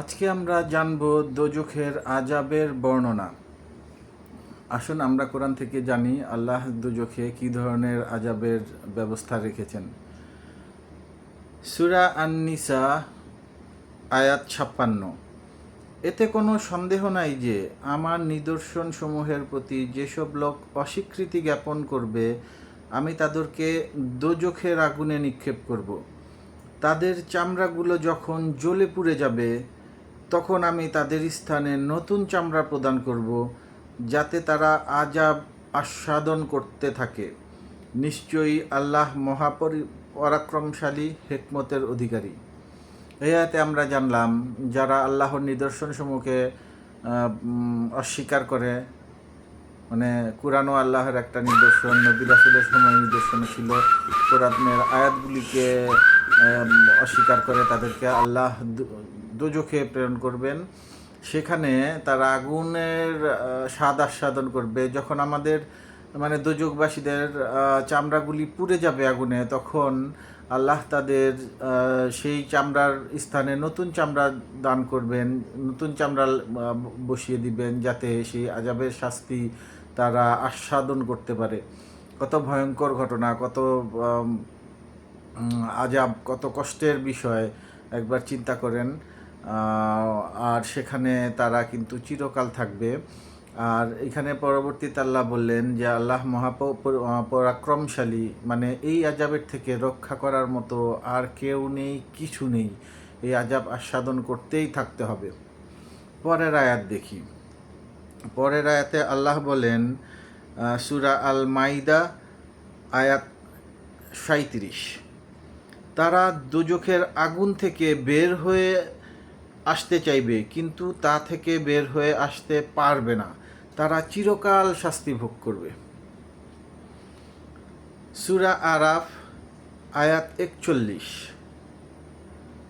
আজকে আমরা জানব দোজখের আজাবের বর্ণনা। আসুন আমরা কোরআন থেকে জানি আল্লাহ দোজখে কি ধরনের আজাবের ব্যবস্থা রেখেছেন। সুরা আননিসা, আয়াত ছাপ্পান্ন। এতে কোনো সন্দেহ নাই যে আমার নিদর্শন সমূহের প্রতি যেসব লোক অস্বীকৃতি জ্ঞাপন করবে, আমি তাদেরকে দোজখের আগুনে নিক্ষেপ করব। তাদের চামড়াগুলো যখন জ্বলে পুড়ে যাবে তখন আমি তাদের স্থানে নতুন চামড়া প্রদান করব, যাতে তারা আজাব আস্বাদন করতে থাকে। নিশ্চয়ই আল্লাহ মহাপরি পরাক্রমশালী হেকমতের অধিকারী। এই আয়াতে আমরা জানলাম, যারা আল্লাহর নিদর্শনসমূহকে অস্বীকার করে মানে কোরআনও আল্লাহর একটা নিদর্শন, নবী রাসুলের সময় নিদর্শন ছিল কোরআনের আয়াতগুলিকে অস্বীকার করে তাদেরকে আল্লাহ দোজখে প্রেরণ করবেন। সেখানে তারা আগুনের স্বাদ আস্বাদন করবে। যখন আমাদের মানে দোজকবাসীদের চামড়াগুলি পুড়ে যাবে আগুনে, তখন আল্লাহ তাদের সেই চামড়ার স্থানে নতুন চামড়া দান করবেন, নতুন চামড়া বসিয়ে দিবেন যাতে সেই আজাবের শাস্তি তারা আস্বাদন করতে পারে। কত ভয়ঙ্কর ঘটনা, কত আজাব কত কষ্টের বিষয়, একবার চিন্তা করেন। আর সেখানে তারা কিন্তু চিরকাল থাকবে। আর এখানে পরবর্তীতে আল্লাহ বললেন যে, আল্লাহ মহাপ পরাক্রমশালী মানে এই আজাবের থেকে রক্ষা করার মতো আর কেউ নেই, কিছু নেই। এই আজাব আস্বাদন করতেই থাকতে হবে। পরের আয়াত দেখি। পরের আয়াতে আল্লাহ বলেন সুরা আল মাইদা আয়াত সাঁত্রিশ তারা দুজখের আগুন থেকে বের হয়ে আসতে চাইবে, কিন্তু তা থেকে বের হয়ে আসতে পারবে না। তারা চিরকাল শাস্তি ভোগ করবে। সুরা আরাফ, আয়াত একচল্লিশ।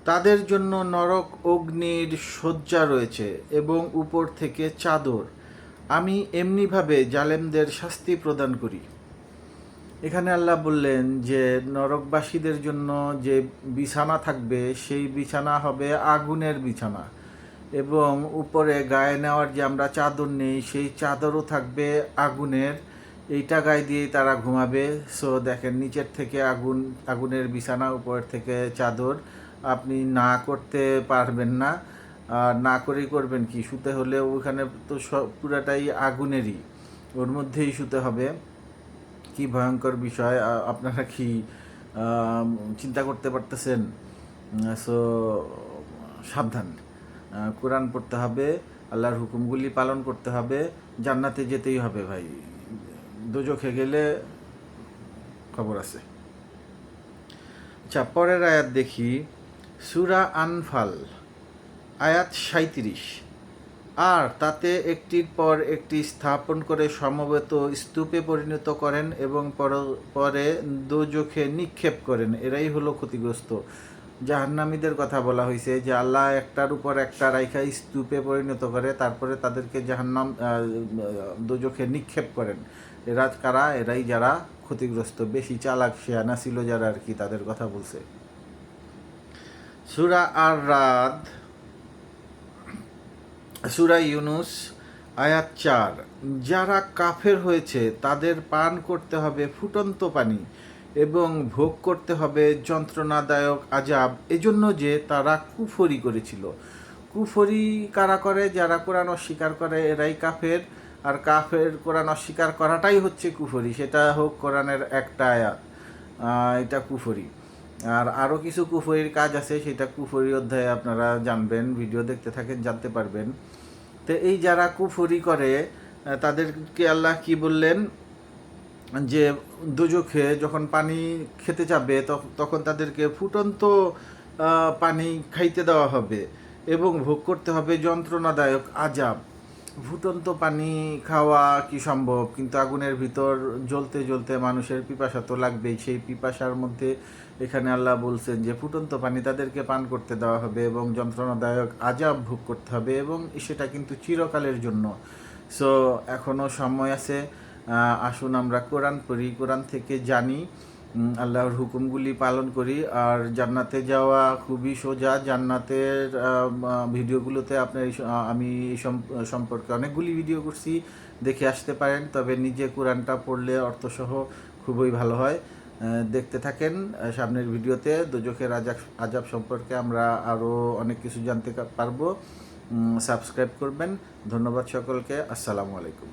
তাদের জন্য নরক অগ্নির শয্যা রয়েছে এবং উপর থেকে চাদর। আমি এমনিভাবে জালেমদের শাস্তি প্রদান করি। এখানে আল্লাহ বললেন যে, নরকবাসীদের জন্য যে বিছানা থাকবে, সেই বিছানা হবে আগুনের বিছানা। এবং উপরে গায়ে নেওয়ার যে আমরা চাদর নেই, সেই চাদরও থাকবে আগুনের। এইটা গায়ে দিয়েই তারা ঘুমাবে। সো দেখেন, নিচের থেকে আগুন, আগুনের বিছানা উপর থেকে চাদর। আপনি না করতে পারবেন না। আর না করেই করবেন কি? শুতে হলে ওখানে তো সব পুরাটাই আগুনেরই। ওর মধ্যেই শুতে হবে। কি ভয়ঙ্কর বিষয় আপনারা কি চিন্তা করতে পারতেছেন? সো, সাবধান। কোরআন পড়তে হবে, আল্লাহর হুকুমগুলি পালন করতে হবে, জান্নাতে যেতেই হবে ভাই। দোজখে গেলে খবর আছে। আচ্ছা পরের আয়াত দেখি। সুরা আনফাল, আয়াত সাঁত্রিশ আর তাতে একটির পর একটি স্থাপন করে সমবেত স্তূপে পরিণত করেন এবং পর- দোজখে নিক্ষেপ করেন। এরাই হলো ক্ষতিগ্রস্ত। জাহান্নামীদের কথা বলা হয়েছে যে, আল্লাহ একটার উপর একটা রাইখা স্তূপে পরিণত করে, তারপরে তাদেরকে জাহান্নাম দোজখে নিক্ষেপ করেন। এরা কারা? এরাই যারা ক্ষতিগ্রস্ত। বেশি চালাক শেয়ানা ছিল যারা আর কি তাদের কথা বলছে। সুরা আর রাত সুরা ইউনুস, আয়াত চার, যারা কাফের হয়েছে, তাদের পান করতে হবে ফুটন্ত পানি এবং ভোগ করতে হবে যন্ত্রণাদায়ক আজাব। এজন্য যে তারা কুফরি করেছিল। কুফরি কারা করে? যারা কোরআন অস্বীকার করে, এরাই কাফের। আর কাফের কোরআন অস্বীকার করাটাই হচ্ছে কুফরি। সেটা হোক কোরআনের একটা আয়াত এটা কুফরি। আর আরও কিছু কুফরির কাজ আছে, সেটা কুফরি অধ্যায়ে আপনারা জানবেন, ভিডিও দেখতে থাকেন, জানতে পারবেন। তো এই যারা কুফরি করে তাদেরকে আল্লাহ কি বললেন? যে দুজখে যখন পানি খেতে যাবে, তখ- তখন তাদেরকে ফুটন্ত পানি খাইতে দেওয়া হবে এবং ভোগ করতে হবে যন্ত্রণাদায়ক আজাব। ফুটন্ত পানি খাওয়া কি সম্ভব? কিন্তু আগুনের ভিতর জ্বলতে জ্বলতে মানুষের পিপাসা তো লাগবেই। সেই পিপাসার মধ্যে এখানে আল্লাহ বলছেন যে, ফুটন্ত পানি তাদেরকে পান করতে দেওয়া হবে এবং যন্ত্রণাদায়ক আজাব ভোগ করতে হবে এবং সেটা কিন্তু চিরকালের জন্য। সো এখনও সময় আছে। আসুন আমরা কোরআন পড়ি, কোরআন থেকে জানি। আল্লাহর হুকুমগুলি পালন করি। আর জান্নাতে যাওয়া খুবই সোজা। জান্নাতের ভিডিওগুলোতে আপনার আমি এই সম্পর্কে অনেকগুলি ভিডিও করছি। দেখে আসতে পারেন। তবে নিজে কোরআনটা পড়লে অর্থসহ খুবই ভালো হয়। দেখতে থাকেন সামনের ভিডিওতে। দুজখের আজাব আজাব সম্পর্কে আমরা আরও অনেক কিছু জানতে পারব। সাবস্ক্রাইব করবেন। ধন্যবাদ সকলকে। আসসালামু আলাইকুম।